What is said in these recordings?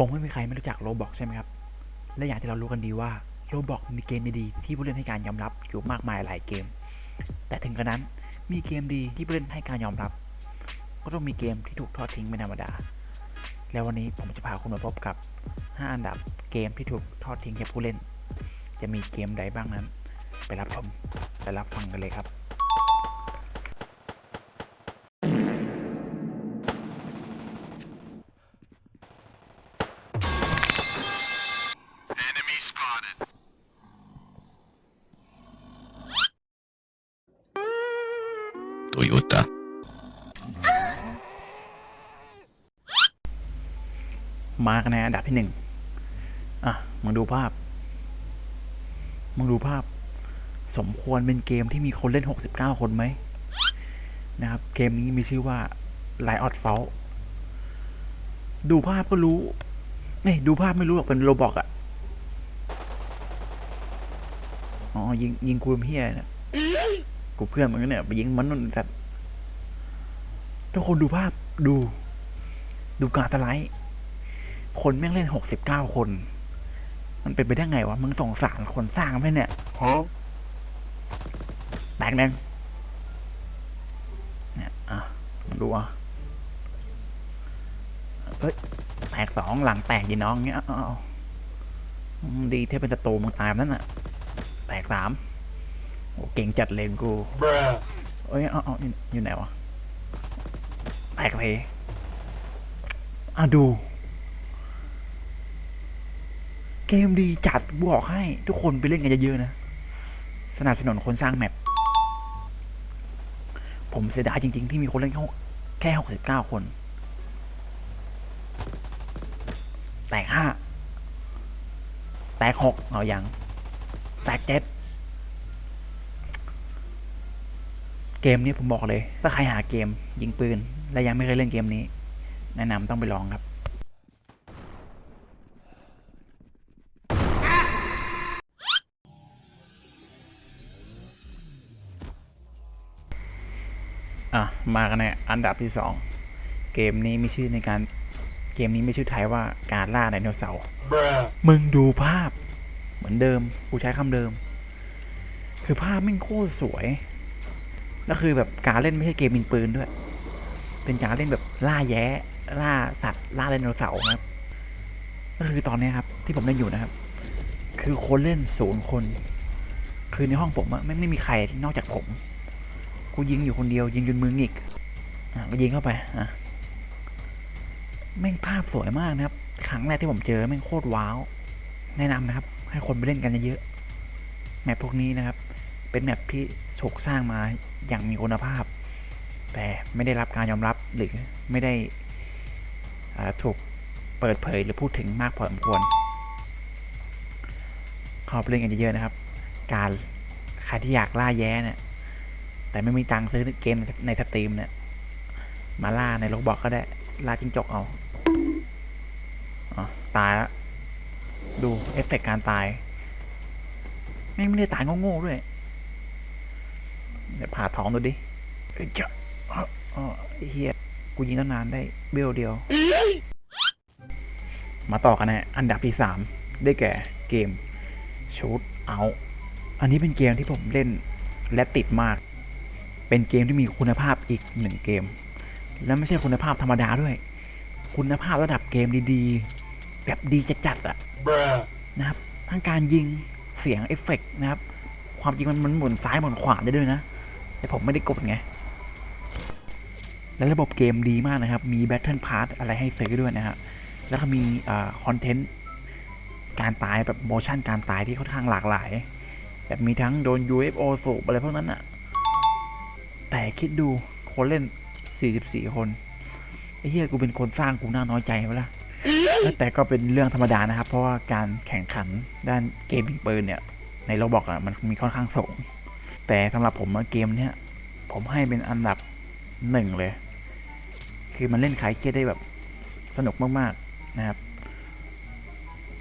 คงไม่มีใครไม่รู้จักโรบอกใช่ไหมครับ และอย่างที่เรารู้กันดีว่าโรบอกมีเกมดีๆที่ผู้เล่นให้การยอมรับอยู่มากมายหลายเกม แต่ถึงกระนั้นมีเกมดีที่ผู้เล่นให้การยอมรับ ก็ต้องมีเกมที่ถูกทอดทิ้งเป็นธรรมดา แล้ววันนี้ผมจะพาคุณมาพบกับ 5 อันดับเกมที่ถูกทอดทิ้งแก่ผู้เล่น จะมีเกมใดบ้างนั้น ไปรับชมไปรับฟังกันเลยครับ Toyota. Mark ในอันดับที่หนึ่งอะ มึงดูภาพ มึงดูภาพ สมควรเป็นเกมที่มีคนเล่น 69 คนไหมนะครับ เกมนี้มีชื่อว่า l i อ t f a l ดูภาพก็รู้เอ้ดูภาพไม่รู้หรอกเป็นโรบอกอะอ๋อ ยิง ยิงกูมเฮียเนะ กูเพื่อนมันก็เนี่ยไปยิงมันนั่นแต่ทุกคนดูภาพดู ดูการสไลด์ คนแม่งเล่นหกสิบเก้าคน มันเป็นไปได้ไงวะมึงสงสารคนสร้างไหมเนี่ย Huh? แตกหนึ่งเนี่ยอะมาดูอะเฮ้ยแตกสองหลังแตกยีน้องเงี้ยเอาเอาเอาอืมดีที่เป็นศัตรูมึงตายแบบนั่นน่ะ แตกสาม โอ้เก่งจัดเลยกู Bruh. เอ้ยเอาเอาอยู่อยู่ไหนวะแตกเลยอะดู เกมดีจัดบอกให้ ทุกคนไปเล่นกันเยอะๆนะ สนับสนุนคนสร้างแมปผมเสียดายจริง ๆ ที่มีคนเล่นแค่หกแค่หกสิบเก้าคน แตกห้าแตกหกเอาอย่างแตกเจ็ด เกมนี้ผมบอกเลย ถ้าใครหาเกมยิงปืน และยังไม่เคยเล่นเกมนี้ แนะนำต้องไปลองครับอะมากันในอันดับที่สองเกมนี้มีชื่อในการเกมนี้ไม่ชื่อไทยว่าการล่าไดโนเสาร์มึงดูภาพ เหมือนเดิม กูใช้คำเดิม คือภาพแม่งโคตรสวย แล้วคือแบบการเล่นไม่ใช่เกมยิงปืนด้วย เป็นการเล่นแบบล่าแย้ล่าสัตว์ล่าไดโนเสาร์นะครับ ก็คือตอนนี้ครับที่ผมเล่นอยู่นะครับ คือคนเล่นศูนย์คน คือในห้องผมอะไม่ไม่มีใครนอกจากผม กูยิงอยู่คนเดียว ยิงจนมือหงิกอะก็ยิงเข้าไปอะแม่งภาพสวยมากนะครับ ครั้งแรกที่ผมเจอแม่งโคตรว้าว แนะนำนะครับ ให้คนไปเล่นกันเยอะแมปพวกนี้นะครับ เป็นแมปที่ถูกสร้างมา อย่างมีคุณภาพ แต่ไม่ได้รับการยอมรับหรือไม่ได้ถูกเปิดเผยหรือพูดถึงมากพอสมควรข้าไปเล่นกันเยอะๆนะครับ การใครที่อยากล่าแย้เนี่ยแต่ไม่มีตังค์ซื้อเกมในสตรีมเนี่ยมาล่าในโลบอกก็ได้ล่าจิ้งจกเอาอ๋อตายแล้วดูเอฟเฟกต์การตาย แม่งไม่ได้ตายโง่ๆด้วย เดี๋ยวผ่าท้องดูดิเอ้ยเจ้าอ้าวอ้าวไอ้เฮียกูยิงตั้งนานได้เบลเดียว มาต่อกันนะอันดับที่สามได้แก่เกมชูดเอาอันนี้เป็นเกมที่ผมเล่นและติดมาก เป็นเกมที่มีคุณภาพอีกหนึ่งเกม และไม่ใช่คุณภาพธรรมดาด้วย คุณภาพระดับเกมดีๆ แบบดีจัดๆอะ Bruh. นะครับทั้งการยิงเสียงเอฟเฟกต์นะครับ ความจริงมันมันหมุนซ้ายหมุนขวาได้ด้วยนะ แต่ผมไม่ได้กดไง และระบบเกมดีมากนะครับ มี Battle Pass อะไรให้ซื้อด้วยนะฮะ แล้วก็มีคอนเทนต์การตายแบบโมชั่นการตายที่ค่อนข้างหลากหลาย แบบมีทั้งโดน UFO สูบอะไรพวกนั้นอะแต่คิดดูคนเล่น 44 คนไอ้เหี้ยกูเป็นคนสร้างกูน่าน้อยใจไหมล่ะแต่ก็เป็นเรื่องธรรมดานะครับ เพราะว่าการแข่งขันด้านเกมยิงปืนเนี่ย ในโรบอกอะมันมีค่อนข้างสูง แต่สำหรับผมเกมเนี้ยผมให้เป็นอันดับหนึ่งเลย คือมันเล่นคลายเครียดได้แบบสนุกมากๆนะครับ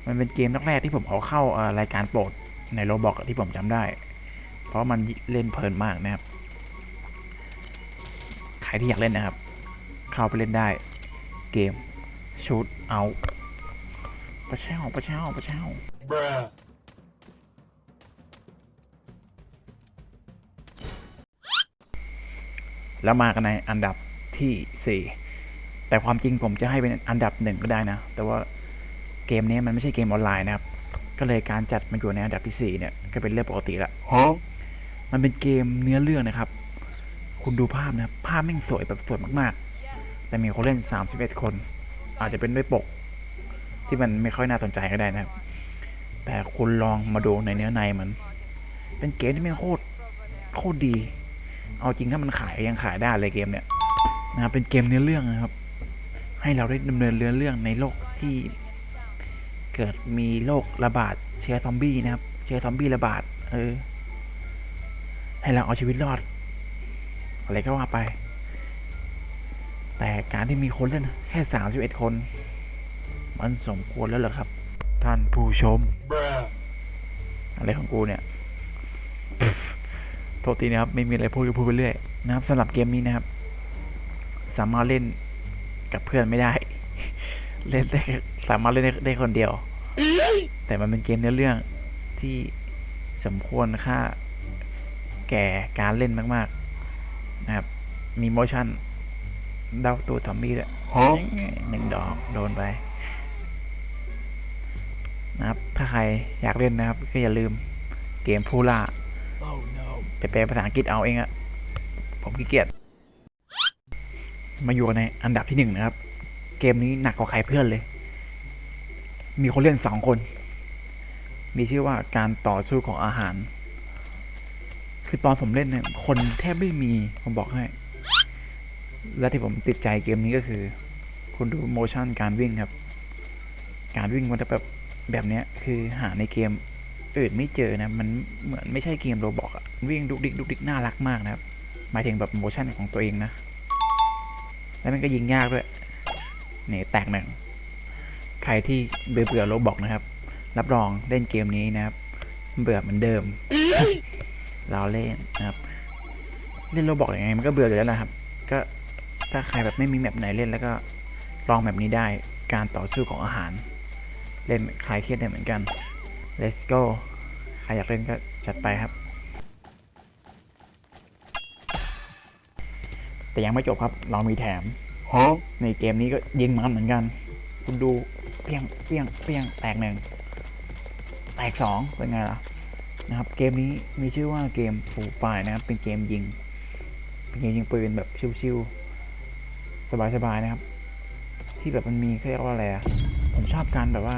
มันเป็นเกมแรกๆที่ผมเอาเข้ารายการโปรดในโรบอกที่ผมจำได้ เพราะมันเล่นเพลินมากนะครับ ใครที่อยากเล่นนะครับ เข้าไปเล่นได้เกม shoot out ประเช่าประเช่าประเช่า แล้วมากันในอันดับที่สี่แต่ความจริงผมจะให้เป็นอันดับหนึ่งก็ได้นะ แต่ว่าเกมนี้มันไม่ใช่เกมออนไลน์นะครับ ก็เลยการจัดมันอยู่ในอันดับที่สี่เนี่ยก็เป็นเรื่องปกติละ Huh? มันเป็นเกมเนื้อเรื่องนะครับ คุณดูภาพนะครับภาพแม่งสวยแบบสวยมากๆ แต่มีคนเล่น 31 คน อาจจะเป็นด้วยปก ที่มันไม่ค่อยน่าสนใจก็ได้นะครับ แต่คุณลองมาดูในเนื้อในมัน เป็นเกมที่แม่งโคตรโคตรดี เอาจริงถ้ามันขายยังขายได้เลยเกมเนี่ยนะครับเป็นเกมเนื้อเรื่องนะครับ ให้เราได้ดำเนินเรื่องเรื่องในโลกที่เกิดมีโรคระบาดเชื้อซอมบี้นะครับ เชื้อซอมบี้ระบาดเออให้เราเอาชีวิตรอด อะไรก็ว่าไป แต่การที่มีคนเล่นแค่ 31 คน มันสมควรแล้วเหรอครับ ท่านผู้ชม อะไรของกูเนี่ย โทษทีนะครับ ไม่มีอะไรพูดก็พูดไปเรื่อยนะครับสำหรับเกมนี้นะครับ สามารถเล่นกับเพื่อนไม่ได้ เล่นได้แค่สามารถเล่นได้ได้คนเดียว แต่มันเป็นเกมเนื้อเรื่องที่สมควรค่าแก่การเล่นมากๆนะครับ มีโมชั่นเดาตัวทอมบี้ด้วย Huh? หนึ่งดอกโดนไปนะครับ ถ้าใครอยากเล่นนะครับ ก็อย่าลืมเกมพูล่า Oh no. ไป แปลภาษาอังกฤษเอาเองอะผมขี้เกียจมาอยู่ในอันดับที่หนึ่งนะครับ เกมนี้หนักกว่าใครเพื่อนเลย มีคนเล่นสองคน มีชื่อว่าการต่อสู้ของอาหาร คือตอนผมเล่นเนี่ยคนแทบไม่มีผมบอกให้ และที่ผมติดใจเกมนี้ก็คือ คุณดูโมชั่นการวิ่งครับ การวิ่งมันจะแบบแบบเนี้ยคือหาในเกม อื่นไม่เจอนะ มันเหมือนไม่ใช่เกมโรบอกอะวิ่งดุกดิกดุกดิกน่ารักมากนะครับ หมายถึงแบบโมชั่นของตัวเองนะ แล้วมันก็ยิงยากด้วยเนี่ยแตกหนึ่งใครที่เบื่อเบื่อโรบอกนะครับ รับรองเล่นเกมนี้นะครับ เบื่อเหมือนเดิม เราเล่นนะครับ เล่นโรบอกยังไงมันก็เบื่ออยู่แล้วนะครับ ก็ถ้าใครแบบไม่มีแมปไหนเล่นแล้วก็ลองแบบนี้ได้การต่อสู้ของอาหาร เล่นคลายเครียดได้เหมือนกัน let's go ใครอยากเล่นก็จัดไปครับ แต่ยังไม่จบครับ เรามีแถม Huh? ในเกมนี้ก็ยิงมันเหมือนกัน คุณดูเปี้ยงเปี้ยงเปี้ยงแตกหนึ่งแตกสองเป็นไงล่ะนะครับ เกมนี้มีชื่อว่าเกมฟูไฟนะครับ เป็นเกมยิง เป็นเกมยิงปืนแบบชิวๆสบายๆนะครับ ที่แบบมันมีเขาเรียกว่าอะไรอะผมชอบการแบบว่า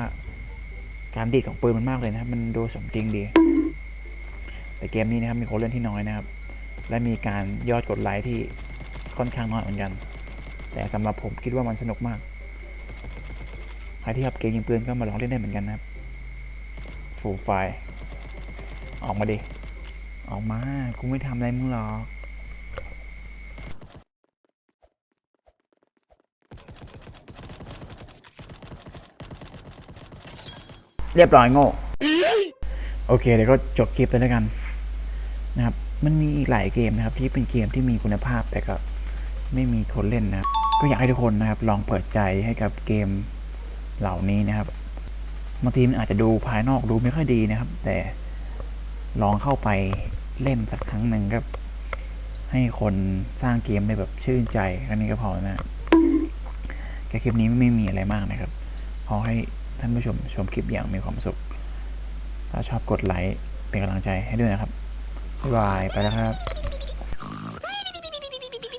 การดีดของปืนมันมากเลยนะครับ มันดูสมจริงดี แต่เกมนี้นะครับมีคนเล่นที่น้อยนะครับ และมีการยอดกดไลค์ที่ค่อนข้างน้อยเหมือนกัน แต่สำหรับผมคิดว่ามันสนุกมาก ใครที่ชอบเกมยิงปืนก็มาลองเล่นได้เหมือนกันนะครับฟูไฟออกมาดิ ออกมา กูไม่ทำอะไรมึงหรอก เรียบร้อยโง่ โอเคเดี๋ยวก็จบคลิปเลยแล้วกันนะครับ มันมีอีกหลายเกมนะครับ ที่เป็นเกมที่มีคุณภาพแต่ก็ไม่มีคนเล่นนะก็อยากให้ทุกคนนะครับ ลองเปิดใจให้กับเกมเหล่านี้นะครับบางทีมันอาจจะดูภายนอกดูไม่ค่อยดีนะครับ แต่ลองเข้าไปเล่นสักครั้งหนึ่งก็ให้คนสร้างเกมได้แบบชื่นใจแค่นี้ก็พอนะแค่คลิปนี้ไม่มีอะไรมากนะครับขอให้ ท่านผู้ชมชมคลิปอย่างมีความสุข ถ้าชอบกดไลค์เป็นกำลังใจให้ด้วยนะครับบ๊ายบายไปแล้วครับ